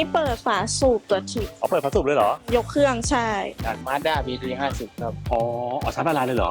นี้เปิดฝาสูบตัวฉีดเอาเปิดฝาสูบเลยเหรอ ยกเครื่องใช่ จากมาด้าบีทีห้าสิบครับอ๋อเอาชาร์จพลังเลยเหรอ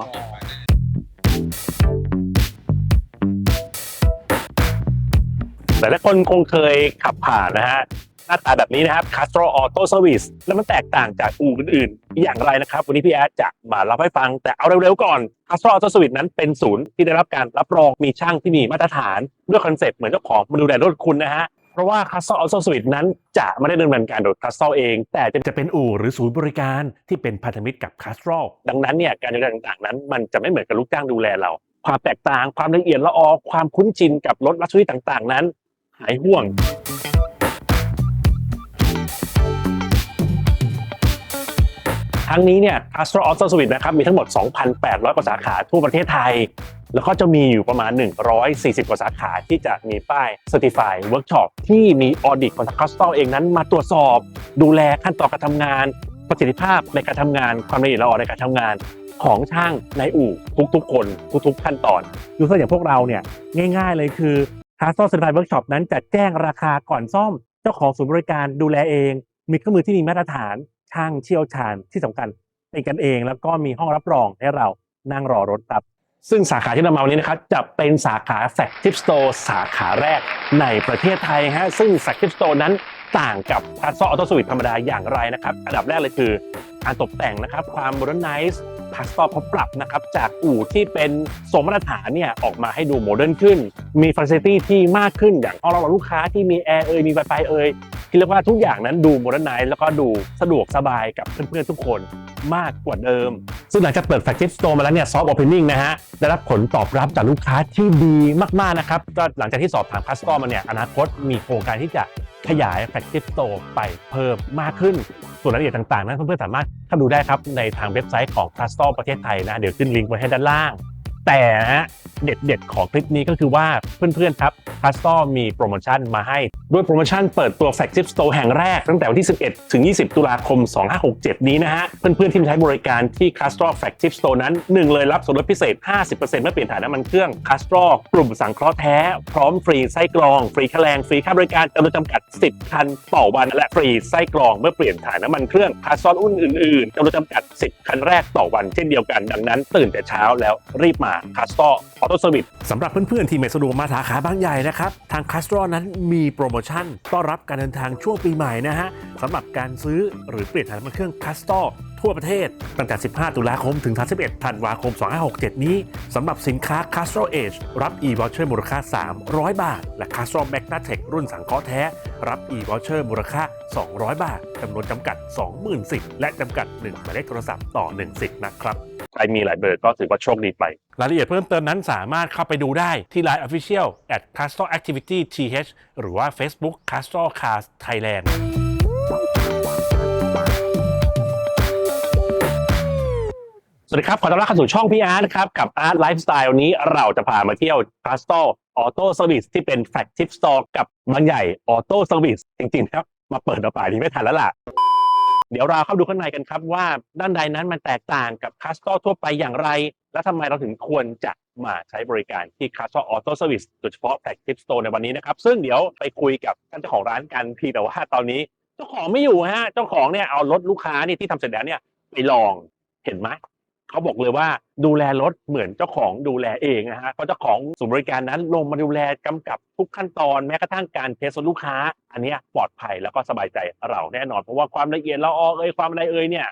หลายๆคนคงเคยขับผ่านนะฮะ หน้าตาแบบนี้นะครับ Castro Auto Service แล้วมันแตกต่างจากอู่อื่นๆ อย่างไรนะครับ วันนี้พี่แอดจะมาเล่าให้ฟัง แต่เอาเร็วๆก่อน Castro Auto Service นั้นเป็นศูนย์ที่ได้รับการรับรองมีช่างที่มีมาตรฐาน ด้วยคอนเซ็ปต์เหมือนเจ้าของมาดูแลรถคุณนะฮะเพ ราะว่า Castro Auto Service นั้นจะไม่ได้ดำเนินการโดย Castro เอง แต่จะจะเป็นอู่หรือศูนย์บริการที่เป็นพันธมิตรกับ Castro ดังนั้นเนี่ยการดูแลต่างๆนั้น มันจะไม่เหมือนกับลูกจ้างดูแลเรา ความแตกต่างความละเอียดละออความคุ้นชินกับรถลักชัวรี่ต่างๆ นั้น หายห่วงทั้งนี้เนี่ย Astro Auto Service นะครับมีทั้งหมด 2,800 กว่าสาขาทั่วประเทศไทย แล้วก็จะมีอยู่ประมาณ 140 กว่าสาขาที่จะมีป้าย Certify Workshop ที่มีออดิตของทาง Castro เองนั้นมาตรวจสอบ ดูแลขั้นตอนการทำงาน ประสิทธิภาพในการทำงาน ความละเอียดละออในการทำงานของช่างในอู่ทุกๆ คน ทุกๆขั้นตอนยูเซอร์อย่างพวกเราเนี่ยง่าย ๆ เลยคือ Castro Certified Workshop นั้นจะแจ้งราคาก่อนซ่อม เจ้าของศูนย์บริการดูแลเอง มีเครื่องมือที่มีมาตรฐานช่างเชี่ยวชาญที่สำคัญเป็นกันเอง แล้วก็มีห้องรับรองให้เรานั่งรอรถครับ ซึ่งสาขาที่เรามาวันนี้นะครับจะเป็นสาขา Flagship Store สาขาแรกในประเทศไทยฮะซึ่ง Flagship Store นั้นต่างกับ c a s t r o Auto Service ธรรมดาอย่างไรนะครับ อันดับแรกเลยคือการตกแต่งนะครับ ความ modernize พาสตอเขาปรับนะครับ จากอู่ที่เป็นสมมาตรฐานเนี่ยออกมาให้ดูโมเดิร์นขึ้น มี facility ที่มากขึ้นอย่างห้องรับลูกค้าที่มีแอร์เอ่ยมี Wi-Fi เอ่ยที่เรียกว่าทุกอย่างนั้นดูโมเดิร์นไนแล้วก็ดูสะดวกสบายกับเพื่อนๆทุกคน มากกว่าเดิม ซึ่งหลังจากเปิดแฟลกชิพสโตร์มาแล้วเนี่ยซอฟต์โอเพนนิ่งนะฮะ ได้รับผลตอบรับจากลูกค้าที่ดีมาก ๆ นะครับ ก็หลังจากที่สอบถามคัสตอมมาเนี่ยอนาคตมีโครงการที่จะขยายแฟลกชิพสโตร์ไปเพิ่มมากขึ้นส่วนรายละเอียดต่างๆ นั้นเพื่อนๆสามารถเข้าดูได้ครับในทางเว็บไซต์ของ c a s t o ประเทศไทยนะ เดี๋ยวขึ้นลิงก์ไว้ให้ด้านล่าง แต่เด็ดๆของคลิปนี้ก็คือว่าเพื่อนๆครับ c a s t o มีโปรโมชั่นมาให้ ด้วยโปรโมชั่นเปิดตัว Flagship Store แห่งแรก ตั้งแต่วันที่ 11 ถึง 20 ตุลาคม 2567 นี้นะฮะ เพื่อนๆที่มใช้บริการที่ c a s t o Flagship Store นั้น 1 เลยรับส่วนลดพิเศษ 50%เมื่อเปลี่ยนถ่ายน้ำมันเครื่อง c a s t o กลุ่มสังเคราะห์แท้ พร้อมฟรีไส้กรอง ฟรีค่าแรงฟรีค่าบริการจำนวนจำกัด 10 คันต่อวันและฟรีไส้กรองเมื่อเปลี่ยนถ่ายน้ำมันเครื่อง c a s t o อุ่นอื่นๆจำนวนจำกัด 10 คันแรกต่อวันเช่นเดียวกันดังนั้นตื่นแต่เช้าแล้วรีบมา c a s t o Auto Service สำหรับเพื่อนๆ ที่ไม่สะดวกมาสาขาบางใหญ่นะครับ ทาง c a s t r o นั้นมีโปรโมชั่นต้อนรับการเดินทางช่วงปีใหม่นะฮะสำหรับการซื้อหรือเปลี่ยนถ่ายน้ำมันเครื่อง c a s t r o ทั่วประเทศ ตั้งแต่ 15 ตุลาคม ถึง 31 ธันวาคม 2567 นี้ สำหรับสินค้า c a s t r o Edge รับ e-voucher มูลค่า 300 บาท และ c a s t r o Magnatech รุ่นสังเคราะห์แท้ รับ e-voucher มูลค่า 200 บาท จำนวนจำกัด 20,000สิทธิ์และจำกัด 1 หมายเลขโทรศัพท์ต่อ 1 สิทธิ์นะครับ ครมีหลายเบอร์ก็ถือว่าโชคดีไป รายละเอียดเพิ่มเติมนั้นสามารถเข้าไปดูได้ที่ Line Official at Castor Activity TH หรือว่า Facebook Castor Cars Thailand สวัสดีครับ ขอต้อนรับเข้าสู่ช่องพี่อาร์ตนะครับ กับ Art Lifestyle วันนี้เราจะพามาเที่ยว Castor Auto Service ที่เป็น Flagship Store กับบางใหญ่ Auto Service จริงๆครับมาเปิดเอาป่ายนี้ไม่ทันแล้วล่ะ เดี๋ยวเราเข้าดูข้างในกันครับว่าด้านใดนั้นมันแตกต่างกับคัสตอทั่วไปอย่างไร และทำไมเราถึงควรจะมาใช้บริการที่คัสตอออโต้เซอร์วิสโดยเฉพาะแพ็กทิปสโตร์ในวันนี้นะครับ ซึ่งเดี๋ยวไปคุยกับท่านเจ้าของร้านกันพี่แต่ว่าตอนนี้เจ้าของไม่อยู่ฮะเจ้าของเนี่ยเอารถลูกค้านี่ที่ทำเสร็จแล้วเนี่ยไปลองเห็นไหม เขาบอกเลยว่าดูแลรถเหมือนเจ้าของดูแลเองนะฮะเพราะเจ้าของศูนย์บริการนั้นลงมาดูแลกำกับทุกขั้นตอนแม้กระทั่งการเทสลูกค้า อันนี้ปลอดภัยแล้วก็สบายใจเราแน่นอน เพราะว่าความละเอียดละออเอ่ยความอะไรเอ่ยเนี่ย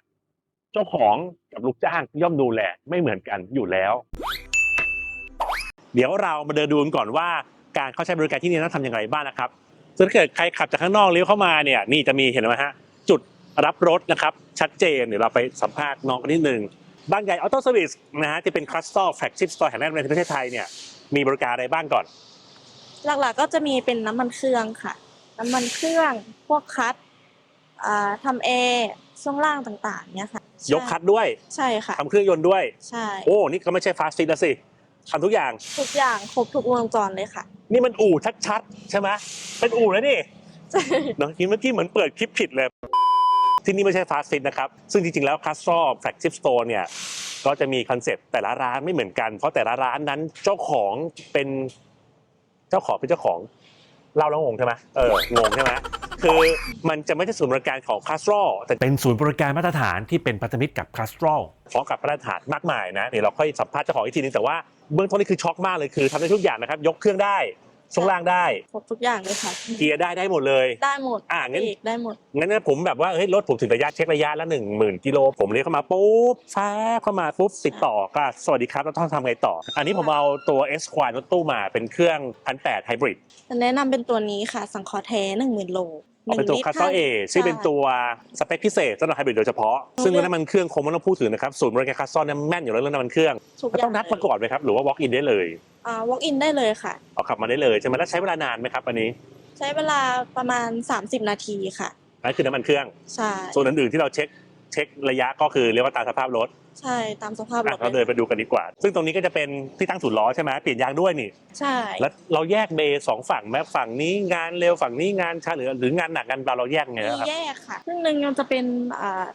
เจ้าของกับลูกจ้างย่อมดูแลไม่เหมือนกันอยู่แล้ว เดี๋ยวเรามาเดินดูกันก่อนว่าการเข้าใช้บริการที่นี่ต้องทำอย่างไรบ้างนะครับถ้าเกิดใครขับจากข้างนอกเลี้ยวเข้ามาเนี่ยนี่จะมีเห็นไหมฮะจุดรับรถนะครับชัดเจนเดี๋ยวเราไปสัมภาษณ์น้องกันนิดนึง บางใหญ่ออโต้เซอร์วิสนะฮะที่เป็นคลัสเตอร์แฟลกชิพสโตร์แห่งแรกในประเทศไทยเนี่ยมีบริการอะไรบ้างก่อน หลักๆก็จะมีเป็นน้ำมันเครื่องค่ะ น้ำมันเครื่องพวกคัดอ่าทำเอช่วงล่างต่างๆเนี่ยค่ะ ยกคัดด้วยใช่ค่ะทำเครื่องยนต์ด้วยใช่โอ้นี่ก็ไม่ใช่ฟาสต์ฟิตแล้วสิทำทุกอย่างทุกอย่างครบทุกวงจรเลยค่ะ นี่มันอู่ชัดๆ ใช่ไหมเป็นอู่แล้วนี่เนอะเมื่อกี้เหมือนเปิดคลิปผิดเลย ที่นี่ไม่ใช่ฟาสต์ฟิตนะครับ ซึ่งจริงๆ แล้วคัสซอแฟลกชิพสโตร์เนี่ยก็จะมีคอนเซ็ปต์แต่ละร้านไม่เหมือนกัน เพราะแต่ละร้านนั้นเจ้าของเป็นเจ้าของเป็นเจ้าของเล่าแล้วงงใช่ไหมเอองงใช่ไหมคือมันจะไม่ใช่ศูนย์บริการของคาสโตรแต่เป็นศูนย์บริการมาตรฐานที่เป็นพันธมิตรกับคาสโตรพร้อมกับมาตรฐานมากมายนะเดี๋ยวเราค่อยสัมภาษณ์เจ้าของอีกทีนึงแต่ว่าเบื้องต้นนี่คือช็อกมากเลยคือทำได้ทุกอย่างนะครับยกเครื่องได้ ช่วงล่างได้ ครบทุกอย่างเลยค่ะ เกียร์ได้ได้หมดเลย ได้หมดอ่างั้นอีกได้หมด งั้นนะผมแบบว่าเฮ้ยรถผมถึงระยะเช็คระยะละหนึ่งหมื่นกิโลผมเรียกเข้ามาปุ๊บแฟบเข้ามาปุ๊บติดต่อก็สวัสดีครับแล้วต้องทำไงต่อ อันนี้ผมเอาตัว S ควายรถตู้มาเป็นเครื่องพันแปดไฮบริดแนะนำเป็นตัวนี้ค่ะ สังเคอแท้หนึ่งหมื่นโลเอาเป็นตัวหงคาสโตเอซึ่งเป็นตัวสเปคพิเศษสำหรับไฮบริดโดยเฉพาะ ซึ่งเรื่องน้ำมันเครื่องคงไม่ต้องพูดถึงนะครับศูนย์บริการคาสโตเนี่ยแม่นอยู่แล้วเรื่องน้ำมันเครื่องทุกก็ย่าต้องนัดมาก่อนไหมครับหรือว่า walk in ได้เลย อ่า walk in ได้เลยค่ะ เอาขับมาได้เลยใช่ไหมแล้วใช้เวลานานไหมครับอันนี้ใช้เวลาประมาณ 30 นาทีค่ะ นั่นคือน้ำมันเครื่อง ใช่ส่วนอื่นๆที่เราเช็คเช็คระยะก็คือเรียกว่าตามสภาพรถใช่ตามสภาพรอะถเราเดินไปดูกันดีกว่า ซึ่งตรงนี้ก็จะเป็นที่ตั้งศูนย์ล้อใช่ไหมเปลี่ยนยางด้วยนี่ ใช่แล้วเราแยกเบย์สองฝั่งไหมฝั่งนี้งานเร็วฝั่งนี้งานช้าหรือหรืองานหนักกันเราเราแยกไงมีนะครับแยกค่ะครึ่งหนึ่งมันจะเป็นอ่า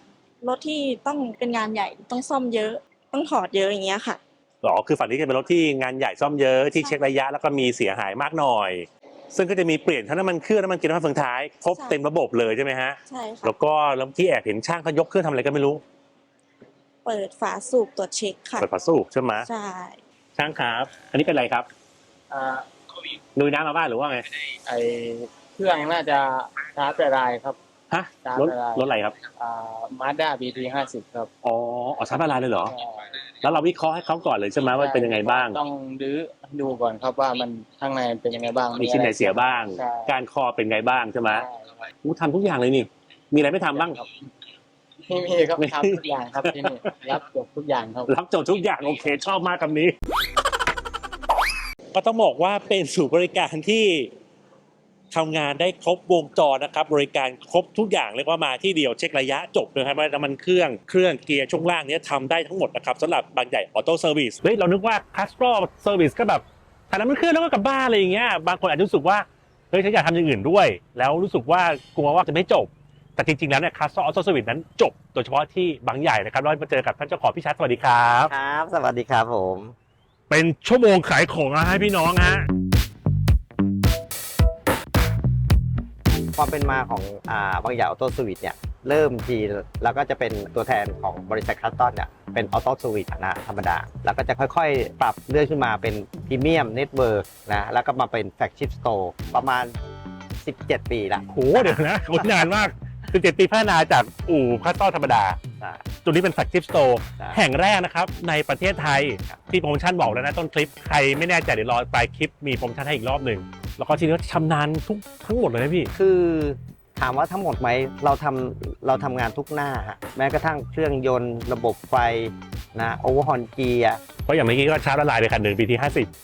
รถที่ต้องเป็นงานใหญ่ต้องซ่อมเยอะ ต้องถอดเยอะอย่างเงี้ยค่ะ หรอคือฝั่งนี้จะเป็นรถที่งานใหญ่ซ่อมเยอะที่เช็คระยะแล้วก็มีเสียหายมากหน่อย ซึ่งก็จะมีเปลี่ยนทั้งน้ำมันเครื่องน้ำมันเกียร์น้ำมันเฟืองท้ายครบใช่เต็มระบบเลยใช่ไหมฮะใช่ค่ะแล้วก็แล้วที่แอบเห็นช่างเขายกเครื่องทำอะไรก็ไม่รู้เปิดฝาสูบตรวจเช็คค่ะเปิดฝาสูบใช่ไหมใช่ช่างครับ อันนี้เป็นอะไรครับอ่านุยน้ำมาบ้านหรือว่าไงไอเครื่องน่าจะชาร์จแต่ลายครับ ฮะจ้างรถไม่ได้รถอะไรครับอ่ามาด้าบีทีห้าสิบครับอ๋อออกชาร์จพลาเลยเหรอ แล้วเราวิเคราะห์ให้เขาก่อนเลยใช่ไหมว่าเป็นยังไงบ้าง ต้องดื้อดูก่อนครับว่ามันข้างในเป็นยังไงบ้างมีชิ้นไหนเสียบ้าง ใช่ การคอเป็นไงบ้างใช่ไหมใช่อู้ทำทุกอย่างเลยนี่ มีอะไรไม่ทำบ้างไม่มีครับทำทุกอย่างครับที่นี่รับจบทุกอย่างครับ รับโจทย์ทุกอย่างโอเค ชอบมากคำนี้ ก็ต้องบอกว่าเป็นศูนย์บริการที่ ทำงานได้ครบวงจรนะครับบริการครบทุกอย่างเรียกว่ามาที่เดียวเช็คระยะจบเลยครับว่าน้ำมันเครื่องเครื่องเกียร์ช่วงล่างเนี้ยทำได้ทั้งหมดนะครับสำหรับบางใหญ่ออโต้เซอร์วิสเฮ้ยเรานึกว่าคัสโตรเซอร์วิสก็แบบถ่ายน้ำมันเครื่องแล้วก็กลับบ้านอะไรอย่างเงี้ยบางคนอาจจะรู้สึกว่าเฮ้ยฉันอยากทำอย่างอื่นด้วย แล้วรู้สึกว่ากลัวว่าจะไม่จบ แต่จริง ๆ แล้วเนี่ยคัสโตรออโต้เซอร์วิสนั้นจบ โดยเฉพาะที่บางใหญ่นะครับเรามาเจอกับท่านเจ้าของพี่ชัดสวัสดีครับ ครับ สวัสดีครับผม เป็นชั่วโมงขายของนะให้พี่น้องฮะ ความเป็นมาของอ่าบางอย่างออโต้สวิตเนี่ยเริ่มทีแล้วก็จะเป็นตัวแทนของบริษัทคัสตอนเนี่ยเป็นออโต้สวิตนะธรรมดา แล้วก็จะค่อยๆ ปรับเลื่อนขึ้นมาเป็นพรีเมียมเน็ตเวิร์กนะแล้วก็มาเป็นแฟ g ชิ p สโตร์ประมาณ 17 ปีละโหเดี๋ยวนะคนนานมากคือเจ็ดปีพัฒนาจากอู่คัสตอมธรรมดาใช่ตัวนี้เป็นแฟลกชิพสโตร์ใช่แห่งแรกนะครับ ในประเทศไทยครับที่โปรโมชั่นบอกแล้วนะต้นคลิป ใครไม่แน่ใจเดี๋ยวรอปลายคลิปมีโปรโมชั่นให้อีกรอบหนึ่ง แล้วก็ทีนี้ก็ชำนาญทุกทั้งหมดเลยนะพี่ คือถามว่าทั้งหมดไหมเราทำเราทำงานทุกหน้าฮะแม้กระทั่งเครื่องยนต์ระบบไฟนะโอเวอร์ฮอนเกียร์เพราะอย่างเมื่อกี้ก็ชาร์จละลายไปคันหนึ่งปีที่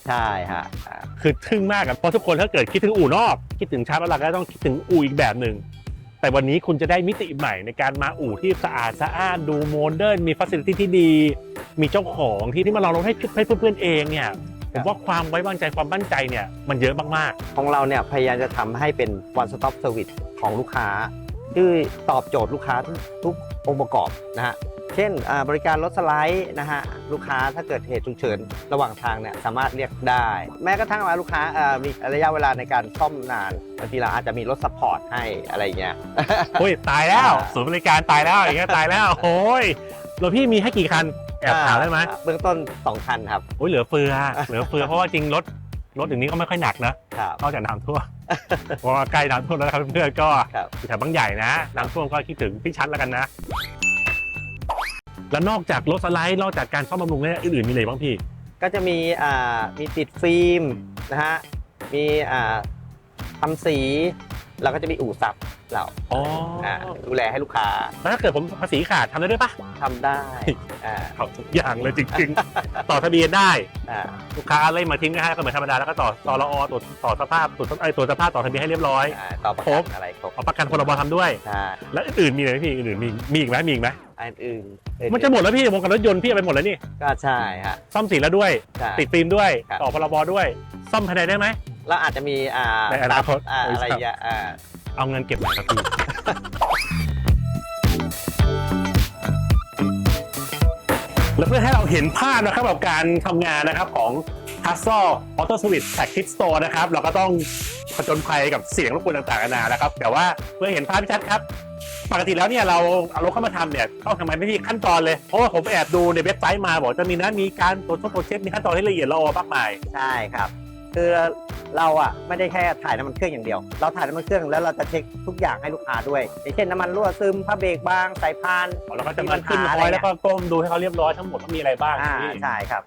ใช่ฮะอ่า50 คือทึ่งมากอะเพราะทุกคนถ้าเกิดคิดถึงอู่นอก คิดถึงชาร์จละลายก็ต้องคิดถึงอู่อีกแบบหนึ่งแต่วันนี้คุณจะได้มิติใหม่ในการมาอู่ที่สะอาดสะอ้านดูโมเดิร์นมีฟัสซิลิตี้ที่ดี มีเจ้าของที่ที่มาลองรถให้ให้เพื่อนๆเองเนี่ย ผมว่าความไว้วางใจความมั่นใจเนี่ยมันเยอะมากของเราเนี่ยพยายามจะทำให้เป็น one stop service ของลูกค้าที่ตอบโจทย์ลูกค้าทุกทุกองค์ประกอบนะฮะ เช่นอ่าบริการรถสไลด์นะฮะลูกค้าถ้าเกิดเหตุฉุกเฉินระหว่างทางเนี่ยสามารถเรียกได้ แม้กระทั่งว่าลูกค้าอ่ามีระยะเวลาในการซ่อมนานบางทีเราอาจจะมีรถซัพพอร์ตให้อะไรอย่างเงี้ย ๆโอ้ยตายแล้วอ่าศูนย์บริการตายแล้วอย่างเงี้ยตายแล้วโอ้ยแล้วพี่มีให้กี่คัน แอบถามได้ไหมอ่าเบื้องต้น2คันครับโอ้ยเหลือเฟือ เหลือเฟือเพราะว่าจริงรถรถอย่างนี้ก็ไม่ค่อยหนักนะครับนอกจากน้ำท่วมเพราะว่าใกล้น้ำท่วมแล้วนะครับเพื่อนๆก็ครับอยู่แถวบางใหญ่นะน้ำท่วมก็คิดถึงพี่ชัดแล้วกันนะ แล้วนอกจากรถสไลด์นอกจากการซ่อมบำรุงเนี่ยอื่นๆมีอะไรบ้างพี่ ก็จะมีอ่ามีติดฟิล์มนะฮะมีอ่าทำสี แล้วก็จะมีอู่ซับเราอ๋ออ่าดูแลให้ลูกค้าแล้วถ้าเกิดผมภาษีขาดทำได้ด้วยปะทำได้อ่าทำทุกอย่างเลยจริง ๆ ต่อทะเบียนได้อ่าลูกค้าเล่นมาทิ้งก็ให้ก็เหมือนธรรมดาแล้วก็ต่อต่อละอตรวจต่อสภาพตรวจไอ้ตรวจสภาพต่อทะเบียนให้เรียบร้อยอ่าต่อประครกับนอะไรครบเอาประกันพรบทำด้วย ใช่แล้วอื่นๆมีอะไรไหมพี่อื่นๆมีมีอีกไหมมีอีกไหมอันอื่นมันจะหมดแล้วพี่วงการรถยนต์พี่เอาไปหมดแล้วนี่ก็ใช่ฮะซ่อมสีแล้วด้วย ใช่ ติดฟิล์มด้วย ครับ ต่อพรบด้วย ซ่อมภายในได้ไหม แล้วอาจจะมีอ่าในอนาคตอ่าอะไรอย่างเงี้ยอ่าเอาเงินเก็บหน่อยครับพี่แล้วเพื่อให้เราเห็นภาพนะครับกับการทำงานนะครับของคัสซอออโต้สวิตแท็กคิดสโตร์นะครับ เราก็ต้องผจญภัยกับเสียงรบกวนต่างๆนานานะครับ แต่ว่าเพื่อเห็นภาพที่ชัดครับ ปกติแล้วเนี่ยเราเอารถเข้ามาทำเนี่ยต้องทำมันไม่มีขั้นตอนเลย เพราะว่าผมไปแอบดูในเว็บไซต์มาบอกจะมีนะมีการตรวจสอบตรวจเช็คมีขั้นตอนที่ละเอียดละออมากมาย ใช่ครับ คือเราอะไม่ได้แค่ถ่ายน้ำมันเครื่องอย่างเดียว เราถ่ายน้ำมันเครื่องแล้วเราจะเช็คทุกอย่างให้ลูกค้าด้วยอย่างเช่นน้ำมันรั่วซึมผ้าเบรกบางสายพานแล้วก็จะมาขึ้นมีปัญหาคอยอะไรแล้วก็ก้มดูให้เขาเรียบร้อยทั้งหมดว่ามีอะไรบ้างอ่าพี่ใช่ครับ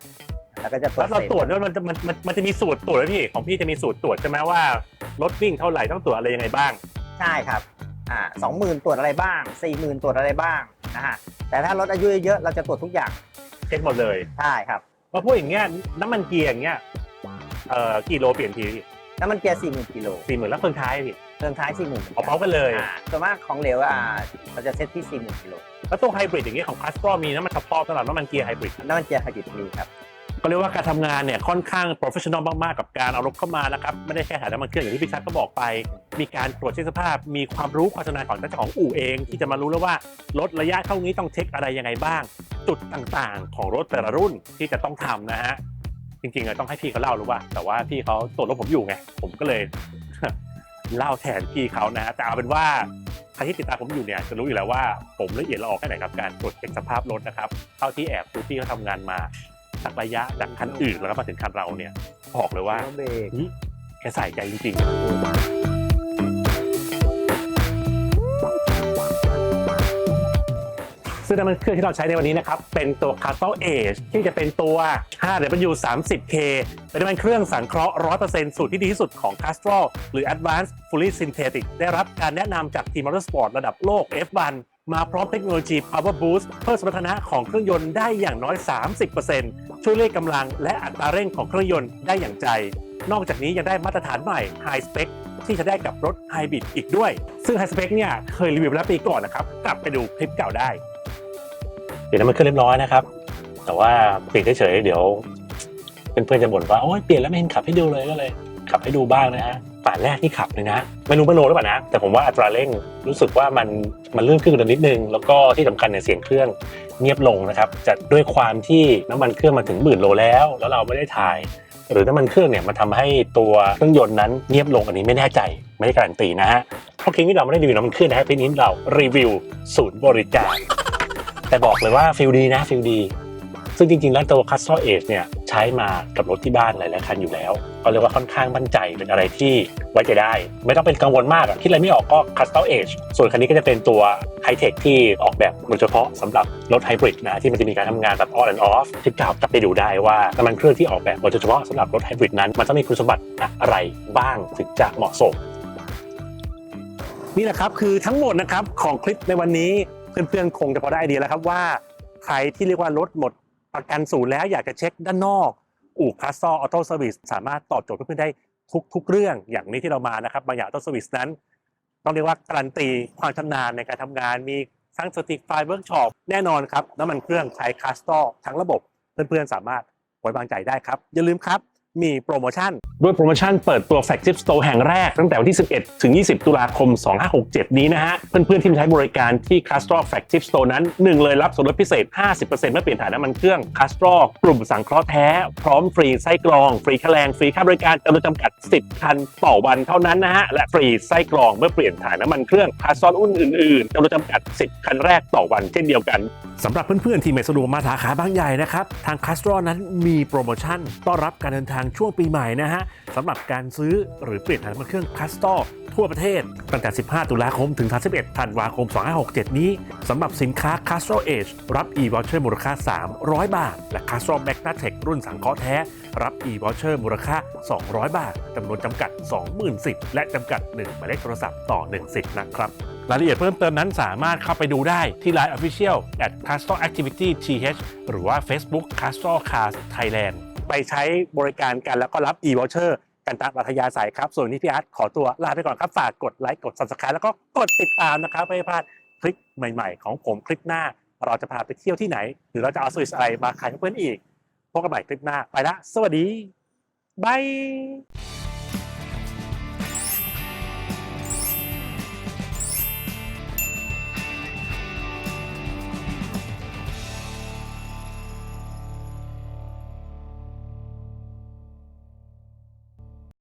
แล้วก็จะตรวแล้จวเราสร็จตรวจด้วยมันจะมันมันมันจะมีสูตรตรวจไหมพี่ของพี่จะมีสูตรตรวจใช่ไหมว่ารถวิ่งเท่าไหร่ต้องตรวจอะไรยังไงบ้าง ใช่ครับอ่าสองหมื่นตรวจอะไรบ้างสี่หมื่นตรวจอะไรบ้างนะฮะแต่ถ้ารถอายุเยอะๆเราจะตรวจทุกอย่างเช็คหมดเลยใช่ครับว่าพวกอย่างเงี้ยน้ำมันเกียร์อย่างเงี้ย เอ่อกี่โลเปลี่ยนทีน้ำมันเกียร์สี่หมื่นกิโลสี่หมื่นแล้วเพิ่งท้ายพี่เครื่องท้ายสี่หมื่นเอาเป้ากันเลยส่วนมากของเหลวอ่าเราจะเซ็ตที่สี่หมื่นกิโลแล้วตัวไฮบริดอย่างเงี้ยของคัสโตรมีน้ำมันเฉพาะสำหรับน้ำมันเกียร์ไฮบริดน้ำมันเกียร์ไฮบริดมีครับก็เรียกว่าการทำงานเนี่ยค่อนข้างโปรเฟชชั่นอลมากๆกับการเอารถเข้ามานะครับไม่ได้แค่ถ่ายน้ำมันเครื่องอย่างที่พี่ชัดก็บอกไป มีการตรวจเช็คสภาพ มีความรู้ความชำนาญของเจ้าของอู่เอง ที่จะมารู้แล้วว่ารถระยะเท่านี้ต้องเช็คอะไรยังไงบ้าง จุดต่างๆ ของรถแต่ละรุ่นที่จะต้องทำนะฮะ จริงๆอะต้องให้พี่เขาเล่ารู้ว่าแต่ว่าพี่เขาตรวจรถผมอยู่ไง ผมก็เลยเล่าแทนพี่เขานะฮะแต่เอาเป็นว่าใครที่ติดตามผมอยู่เนี่ยจะรู้อยู่แล้วว่าผมละเอียดละออแค่ไหนกับการตรวจเช็คสภาพรถนะครับเท่าที่แอบดูพี่เขาทำงานมาสักระยะจากคันอื่นแล้วก็มาถึงคันเราเนี่ยบอกเลยว่าเบรกเฮ้ยแกใส่ใจจริงๆ ซึ่งน้ำมันเครื่องที่เราใช้ในวันนี้นะครับ เป็นตัว Castle Age ที่จะเป็นตัว 5W 30K เป็นน้ำมันเครื่องสังเคราะห์ 100%สูตรที่ดีที่สุดของ Castrol หรือ Advanced Fully Synthetic ได้รับการแนะนำจากทีมมอเตอร์สปอร์ตระดับโลก F1 มาพร้อมเทคโนโลยี Power Boost เพิ่มสมรรถนะของเครื่องยนต์ได้อย่างน้อย 30%ช่วยเร่งกำลังและอัตราเร่งของเครื่องยนต์ได้อย่างใจ นอกจากนี้ยังได้มาตรฐานใหม่ High Spec ที่จะได้กับรถไฮบริดอีกด้วย ซึ่ง High Spec เนี่ยเคยรีวิวแล้วปีก่อนนะครับ กลับไปดูคลิปเก่าได้ เดี๋ยวน้ำมันเครื่องเรียบร้อยนะครับ แต่ว่าเปลี่ยนเฉยๆเดี๋ยวเพื่อนๆจะบ่นว่าโอ้ยเปลี่ยนแล้วไม่เห็นขับให้ดูเลยก็เลย ขับให้ดูบ้างนะฮะป่านแรกที่ขับเลยนะไม่รู้ม่รู้หรือเปล่านะ แต่ผมว่าอัตราเร่งรู้สึกว่ามันมันเลื่อนขึ้นกันนิดนึง แล้วก็ที่สำคัญเนี่ยเสียงเครื่องเงียบลงนะครับจะด้วยความที่น้ำมันเครื่องมาถึงหมื่นโลแล้ว แล้วเราไม่ได้ถ่าย หรือน้ำมันเครื่องเนี่ยมันทำให้ตัวเครื่องยนต์นั้นเงียบลงอันนี้ไม่แน่ใจไม่ได้การันตีนะฮะเพราะคลิปนี้เราไม่ได้รีวิวน้ำมันเครื่องนะฮะคลิปนี้เรารีวิวศูนย์บริการ แต่บอกเลยว่าฟิลดีนะฟิลดี ซึ่งจริงๆ แล้วตัว Custom Age เนี่ยใช้มากับรถที่บ้านหลายๆคันอยู่แล้วก็เรียกว่าค่อนข้างมั่นใจเป็นอะไรที่ไว้ใจได้ ไม่ต้องเป็นกังวลมากคิดอะไรไม่ออกก็ Custom Age ส่วนคันนี้ก็จะเป็นตัว High Tech ที่ออกแบบโดยเฉพาะสำหรับรถไฮบริดนะที่มันจะมีการทำงานแบบ on and off ที่กล่าวจะไปดูได้ว่าน้ำมันเครื่องที่ออกแบบโดยเฉพาะสำหรับรถไฮบริดนั้นมันต้องมีคุณสมบัติอะไรบ้างถึงจะเหมาะสมนี่แหละครับคือทั้งหมดนะครับของคลิปในวันนี้ เพื่อนๆคงจะพอได้ไอเดียแล้วครับว่าใครที่เรียกว่ารถหมดประกันศูนย์แล้วอยากจะเช็คด้านนอก อู่คลาสซอออโต้เซอร์วิสสามารถตอบโจทย์เพื่อนๆได้ทุกๆเรื่องอย่างนี้ที่เรามานะครับบางอย่างออโต้เซอร์วิสนั้น ต้องเรียกว่าการันตีความชำนาญในการทำงานมีทั้งสติฟายเวิร์กช็อปแน่นอนครับน้ำมันเครื่องใช้คลาสตอทั้งระบบเพื่อนๆสามารถไว้วางใจได้ครับ อย่าลืมครับ มีโปรโมชั่น ด้วยโปรโมชั่นเปิดตัวแฟ g ชิ p สโตร์แห่งแรก ตั้งแต่วันที่ 11 ถึง 20 ตุลาคม 2567 นี้นะฮะ เพื่อนๆ ที่มาใช้บริการที่ c a s t r o f l a g s h i p Store นั้น 1 เลยรับส่วนลดพิเศษ 50%เมื่อเปลี่ยนถ่ายน้ำมันเครื่อง c a s t r o กลุ่มสังเคราะห์แท้ พร้อมฟรีไส้กรอง ฟรีค่าแรง ฟรีค่าบริการจำนวนจำกัด 10 คันต่อวันเท่านั้นนะฮะและฟรีไส้กรองเมื่อเปลี่ยนถ่ายน้ำมันเครื่อง c a s t r o รุ่นอื่นๆจำนวนจำกัด 10 คันแรกต่อวันเช่นเดียวกันสำหรับเพื่อนๆที่ไม่สะดวกมาสาขาบางใหญ่นะครับทาง c a s t r o นั้นมีโปรโมชั่นต้อนรับการเดินทางช่วงปีใหม่นะฮะสำหรับการซื้อหรือเปลี่ยนถ่ายน้ำมันเครื่อง c a s t r o ทั่วประเทศ ตั้งแต่ 15 ตุลาคม ถึง 31 ธันวาคม 2567 นี้ สำหรับสินค้า c a s t r o Age รับ e-voucher มูลค่า 300 บาท และ c a s t r o Magnatech รุ่นสังเคราะห์แท้ รับ e-voucher มูลค่า 200 บาท จำนวนจำกัด 20,000สิทธิ์และจำกัด 1 หมายเลขโทรศัพท์ต่อ 1 สิทธิ์นะครับรายละเอียดเพิ่มเติมนั้นสามารถเข้าไปดูได้ที่ Line Official at Castor Activity TH หรือว่า Facebook Castor Cars Thailand ไปใช้บริการกันแล้วก็รับ e-voucher กันตามอัธยาศัยครับ ส่วนนี้พี่อาร์ตขอตัวลาไปก่อนครับ ฝากกดไลค์กด Subscribe แล้วก็กดติดตามนะครับไม่ให้พลาดคลิปใหม่ๆ ของผมคลิปหน้า เราจะพาไปเที่ยวที่ไหน หรือเราจะเอาสวิสอะไรมาขายเพื่อนอีกพบกันใหม่คลิปหน้าไปละสวัสดีบาย